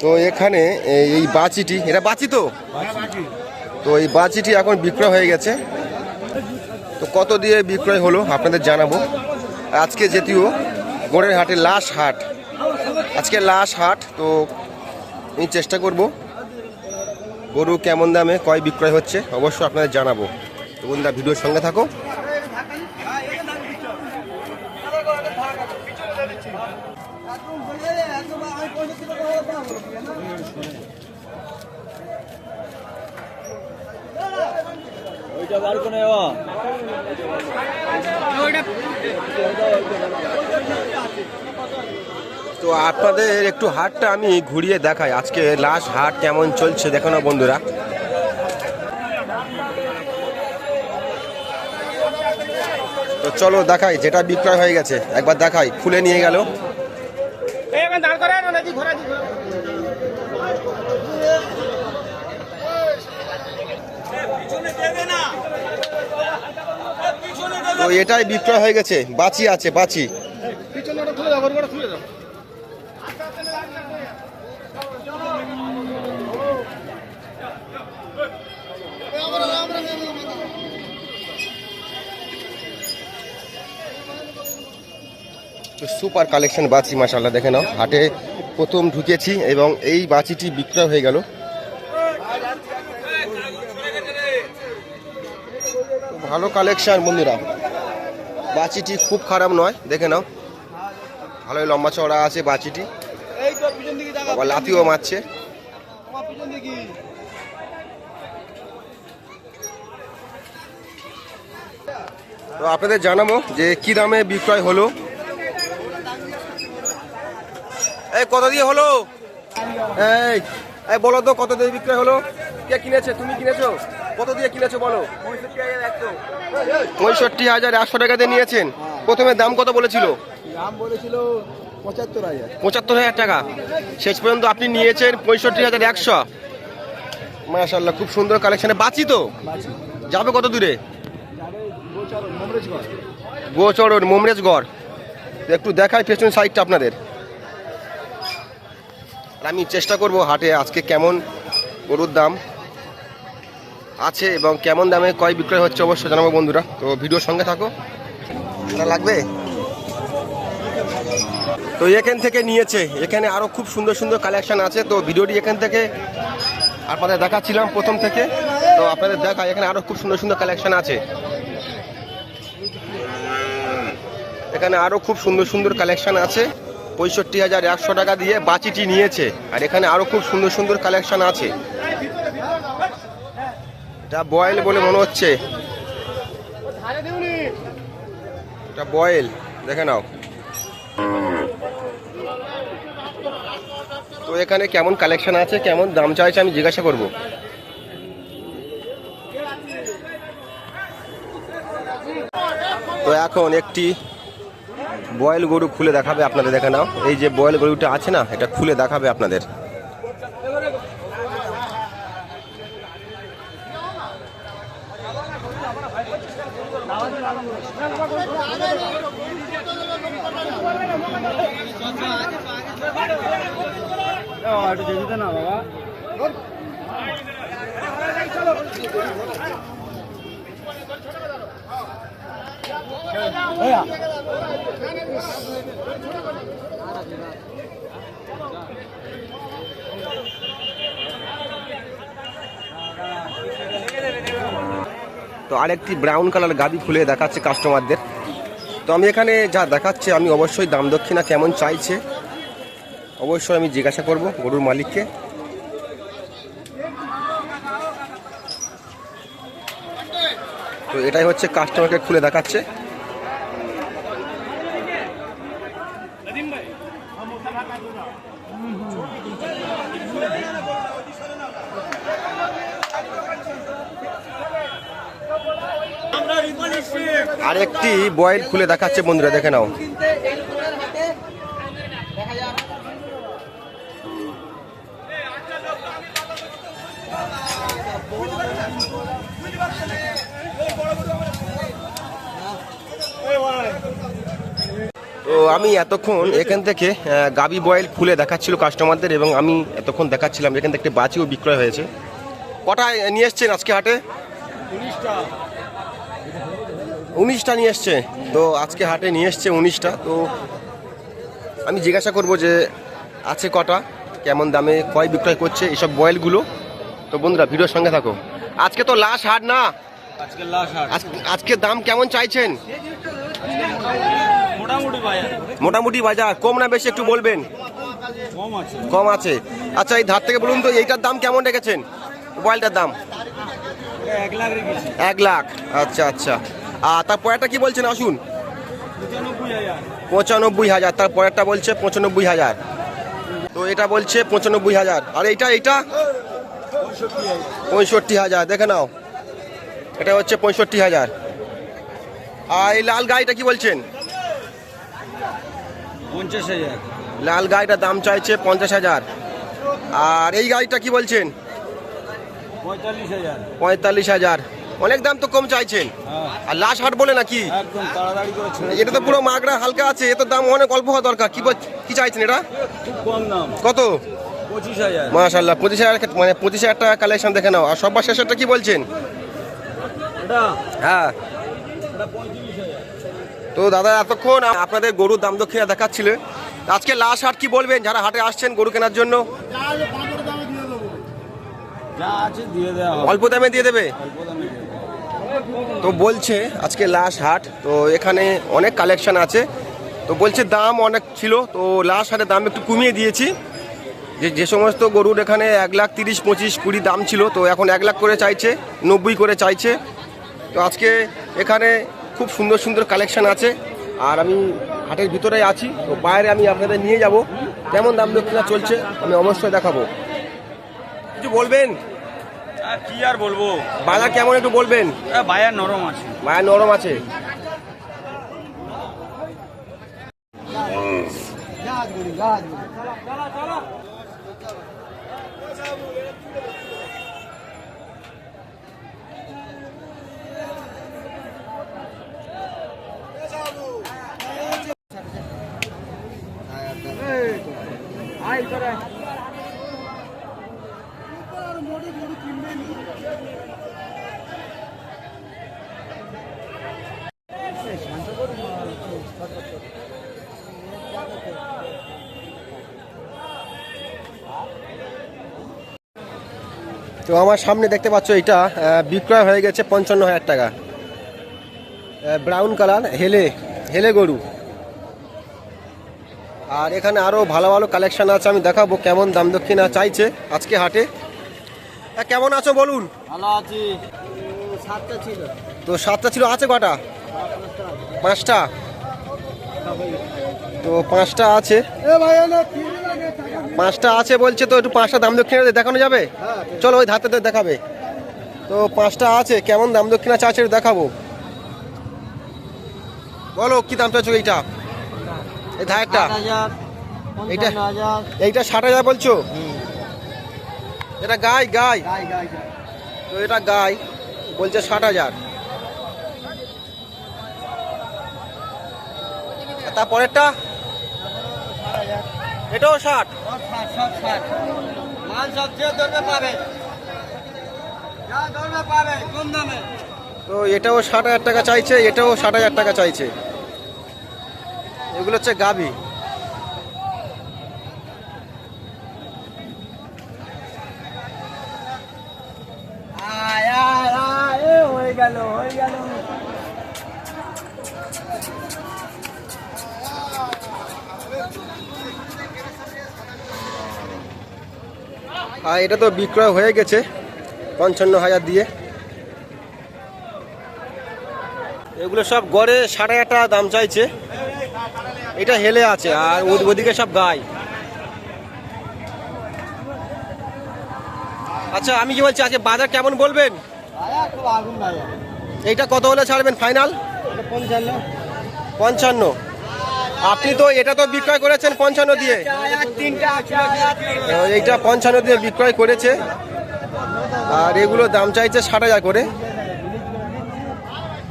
তো এখানে এই- বাচিটি এটা বাচি তো? তো এই বাঁচিটি এখন বিক্রয় হয়ে গেছে। তো কত দিয়ে বিক্রয় হলো আপনাদের জানাব। আজকে যেটিও গোড়ের হাটে লাশ হাট। আজকে লাশ হাট, তো আমি চেষ্টা করব। গরু কেমন দামে কয় বিক্রয় হচ্ছে, অবশ্যই আপনাদের জানাব। তো বন্ধুরা, ভিডিওর সঙ্গে থাকো। তো আপনাদের একটু হাটটা আমি ঘুরিয়ে দেখাই। আজকে লাস্ট হাট কেমন চলছে দেখো না বন্ধুরা। তো চলো দেখাই যেটা বিক্রয় হয়ে গেছে একবার দেখাই খুলে নিয়ে গেল। তো এটাই বিক্রয় হয়ে গেছে। বাচি আছে, বাচি। সুপার কালেকশন বাচি মাসাল্লাহ দেখে নাও। হাটে প্রথম ঢুকেছি এবং এই বাচিটি বিক্রয় হয়ে গেল। ভালো কালেকশন, বন্ধুরা। বাচিটি খুব খারাপ নয় দেখে নাও। ভালোই লম্বা চড়া আছে বাচিটি। আবার লাতিও মারছে। তো আপনাদের জানাব যে কি দামে বিক্রয় হলো? এই কত দিয়ে হলো? এই বলো তো কত দিয়ে বিক্রয় হলো? কে কিনেছে? তুমি কিনেছো? কত দিয়ে কিনেছো বলো? পঁয়ষট্টি হাজার একশো টাকা দিয়ে নিয়েছেন। প্রথমে দাম কত বলেছিল? দাম বলেছিল পঁচাত্তর হাজার। পঁচাত্তর হাজার টাকা। শেষ পর্যন্ত আপনি নিয়েছেন পঁয়ষট্টি হাজার একশো। মাশাল্লাহ খুব সুন্দর কালেকশনে বাঁচি তো? যাবে কত দূরে? গোচরণ মোমরেজগড়। একটু দেখাই পেছন সাইডটা আপনাদের। আর আমি চেষ্টা করব হাটে আজকে কেমন গরুর দাম। আছে এবং কেমন দামে কয় বিক্রয় হচ্ছে অবশ্যই জানাব বন্ধুরা। তো ভিডিওর সঙ্গে থাকো। লাগবে? তো এখান থেকে নিয়েছে। এখানে আরও খুব সুন্দর সুন্দর কালেকশন আছে। তো ভিডিওটি এখান থেকে আপনাদের দেখাচ্ছিলাম প্রথম থেকে। তো আপনাদের দেখা, এখানে আরও খুব সুন্দর সুন্দর কালেকশন আছে। এখানে আরও খুব সুন্দর সুন্দর কালেকশন আছে। পঁয়ষট্টি হাজার একশো টাকা দিয়ে বাচিটি নিয়েছে। আর এখানে আরও খুব সুন্দর সুন্দর কালেকশন আছে। এটা বয়েল বলে মনে হচ্ছে। এটা বয়েল দেখে নাও। তো এখানে কেমন কালেকশন আছে কেমন দাম চাইছে আমি জিজ্ঞাসা করব। তো এখন একটি বয়েল গরু খুলে দেখাবে আপনাদের দেখে নাও। এই যে বয়েল গরুটা আছে না এটা খুলে দেখাবে আপনাদের একটু যেতে না বাবা তো আরেকটি ব্রাউন কালার গাবি খুলে দেখাচ্ছে কাস্টমারদের তো আমি এখানে যা দেখাচ্ছে, আমি অবশ্যই দাম দক্ষিণা কেমন চাইছে, অবশ্যই আমি জিজ্ঞাসা করব গরুর মালিককে। তো এটাই হচ্ছে কাস্টমারকে খুলে দেখাচ্ছে। আরেকটি বয়েল খুলে দেখাচ্ছে বন্ধুরা, দেখে নাও। তো আমি এতক্ষণ এখান থেকে গাবি বয়েল খুলে দেখাচ্ছিল কাস্টমারদের এবং আমি এতক্ষণ দেখাচ্ছিলাম এখান থেকে বাচিও বিক্রয় হয়েছে। কটায় নিয়ে এসছেন আজকে হাটে? উনিশটা নিয়ে এসছে। তো আজকে হাটে নিয়ে এসছে উনিশটা। তো আমি জিজ্ঞাসা করব যে আছে কটা কেমন দামে কয় বিক্রয় করছে এইসব বয়েলগুলো। তো বন্ধুরা ভিডিওর সঙ্গে থাকো। আজকে তো লাস্ট হাট না? আজকে আজ- আজকে দাম কেমন চাইছেন? মোটামুটি বাজার। কম না বেশি একটু বলবেন? কম আছে। আচ্ছা এই ধার থেকে বলুন তো এইটার দাম কেমন রেখেছেন? মোবাইলটার দাম? এক লাখ। আচ্ছা আচ্ছা। আর তারপরেরটা কি বলছেন? আসুন। পঁচানব্বই হাজার। হাজার তারপরেরটা বলছে পঁচানব্বই হাজার। তো এটা বলছে পঁচানব্বই হাজার। আর এইটা এইটা? পঁয়ষট্টি হাজার। পঁয়ষট্টি হাজার দেখে নাও। এটা হচ্ছে পঁয়ষট্টি হাজার। আর এই লাল গাড়িটা কি বলছেন? পঞ্চাশ হাজার। লাল গাড়িটার দাম চাইছে পঞ্চাশ হাজার। আর এই গাড়িটা কি বলছেন? পঁয়তাল্লিশ হাজার। পঁয়তাল্লিশ হাজার। অনেক দাম তো কম চাইছেন। আর লাশ হাট বলে নাকি? এটা তো পুরো মাগড়া হালকা আছে এত দাম অনেক অল্প হওয়া দরকার। কি কি চাইছেন এটা? খুব কম দাম। কত? পঁচিশ হাজার। মাশাল্লাহ পঁচিশ হাজার মানে পঁচিশ হাজার টাকা কালেকশন দেখে নাও। আর সবার শেষেরটা কি বলছেন? হ্যাঁ। তো দাদা এতক্ষণ আপনাদের গরুর দাম দক্ষিণা দেখাচ্ছিল। আজকে লাস্ট হাট কি বলবেন? যারা হাটে আসছেন গরু কেনার জন্য। অল্প দামে দিয়ে দেবে অল্প দামে দিয়ে দেবো। তো বলছে, আজকে লাস্ট হাট, তো এখানে অনেক কালেকশন আছে। তো বলছে দাম অনেক ছিল, তো লাস্ট হাটে দাম একটু কমিয়ে দিয়েছি। যে যে সমস্ত গরুর এখানে এক লাখ তিরিশ, পঁচিশ, কুড়ি দাম ছিল, তো এখন এক লাখ করে চাইছে, নব্বই করে চাইছে। তো আজকে এখানে খুব সুন্দর সুন্দর কালেকশন আছে। আর আমি হাটের ভিতরে আছি, তো বাইরে আমি আপনাদের নিয়ে যাব। কেমন দাম দক্ষিণা চলছে, আমি অবশ্যই দেখাবো। কিছু বলবেন? কি আর বলব? বাজার কেমন একটু বলবেন? এ, বাজার নরম আছে। বায়ার নরম আছে। তো আমার সামনে দেখতে পাচ্ছ এটা বিক্রয় হয়ে গেছে পঞ্চান্ন হাজার টাকা। ব্রাউন কালার হেলে হেলে গরু। আর এখানে আরও ভালো ভালো কালেকশান আছে আমি দেখাবো কেমন দাম দক্ষিণা চাইছে আজকে হাটে। কেমন আছো বলুন? ভালো আছি। সাতটা ছিল। তো সাতটা ছিল আছে কটা? পাঁচটা। তো পাঁচটা আছে। পাঁচটা আছে বলছে তো একটু পাঁচটা দাম দক্ষিণা দেখানো যাবে? চলো ওই ধাতে দেখাবে। তো পাঁচটা আছে কেমন দাম দক্ষিণা চাচ্ছে একটু দেখাবো। বলো কি দাম চাচ্ছ এইটা? এই এইটা? এইটা ষাট হাজার বলছো? এটা গাই গাই। তো এটা গাই বলছে ষাট হাজার। তারপরেরটা? এটাও ষাট। ষাট। মাল সব যে ধরবে পাবে। যা ধরবে পাবে কম দামে। তো এটাও ষাট হাজার টাকা চাইছে এটাও ষাট হাজার টাকা চাইছে। এগুলো হচ্ছে গাভি। আর এটা তো বিক্রয় হয়ে গেছে পঞ্চান্ন হাজার দিয়ে। এগুলো সব গড়ে সাড়ে হাজার টাকা দাম চাইছে। এটা হেলে আছে আর ওদ- ওদিকে সব গাই। আচ্ছা আমি কি বলছি আজকে বাজার কেমন বলবেন? এইটা কত হলে ছাড়বেন ফাইনাল? পঞ্চান্ন। পঞ্চান্ন। আপনি তো এটা তো বিক্রয় করেছেন পঞ্চান্ন দিয়ে। তিনটা এইটা পঞ্চান্ন দিয়ে বিক্রয় করেছে। আর এগুলো দাম চাইছে ষাট হাজার করে।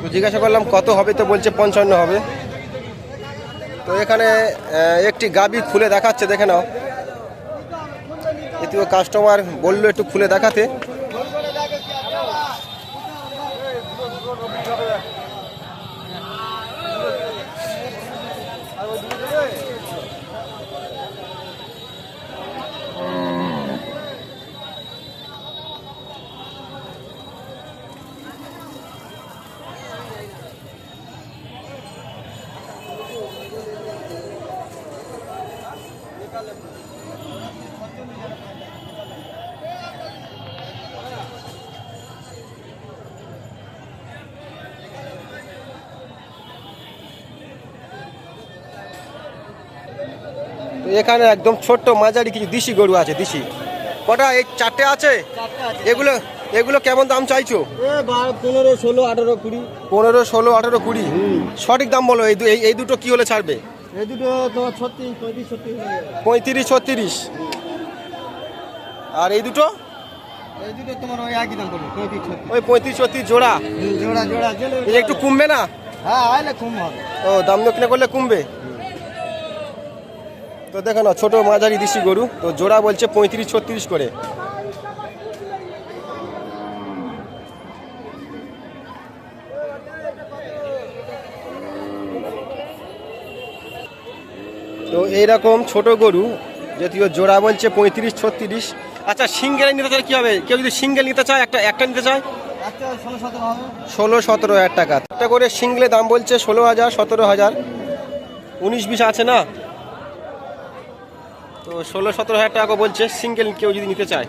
তো জিজ্ঞাসা করলাম, কত হবে? তো বলছে পঞ্চান্ন হবে। তো এখানে একটি গাবি খুলে দেখাচ্ছে, দেখে নাও। এটিও কাস্টমার বলল একটু খুলে দেখাতে। এখানে একদম ছোট্ট মাঝারি কিছু দিশি গরু আছে দিশি। কটা? এই চারটে আছে? এগুলো এগুলো কেমন দাম চাইছো? পনেরো ষোলো আঠারো কুড়ি। পনেরো ষোলো আঠেরো কুড়ি। সঠিক দাম বলো এই দু- এই এই দুটো কি হলে ছাড়বে? এই দুটো ছত্রিশ পঁয়ত্রিশ ছত্রিশ পঁয়ত্রিশ ছত্রিশ। আর এই দুটো? এই দুটো তোমার ওই একই দাম পড়বে পঁয়ত্রিশ ছত্রিশ। ওই পঁয়ত্রিশ ছত্রিশ জোড়া? জোড়া জোড়া একটু কমবে না? হ্যাঁ আইলে কম হবে। ও দাম দক্ষিণে করলে কমবে? তো দেখো না ছোট মাঝারি দিশি গরু তো জোড়া বলছে পঁয়ত্রিশ ছত্রিশ করে। তো এইরকম ছোট গরু যদিও জোড়া বলছে পঁয়ত্রিশ, ছত্রিশ। আচ্ছা সিঙ্গেল নিতে চাই কি হবে? কেউ যদি সিঙ্গেল নিতে চায়, একটা একটা নিতে চায়? ষোলো, সতেরো হাজার টাকা। একটা করে সিঙ্গলে দাম বলছে ষোলো হাজার, সতেরো হাজার। উনিশ, বিশ আছে না? তো ষোলো, সতেরো হাজার টাকা বলছে, সিঙ্গেল কেউ যদি নিতে চায়।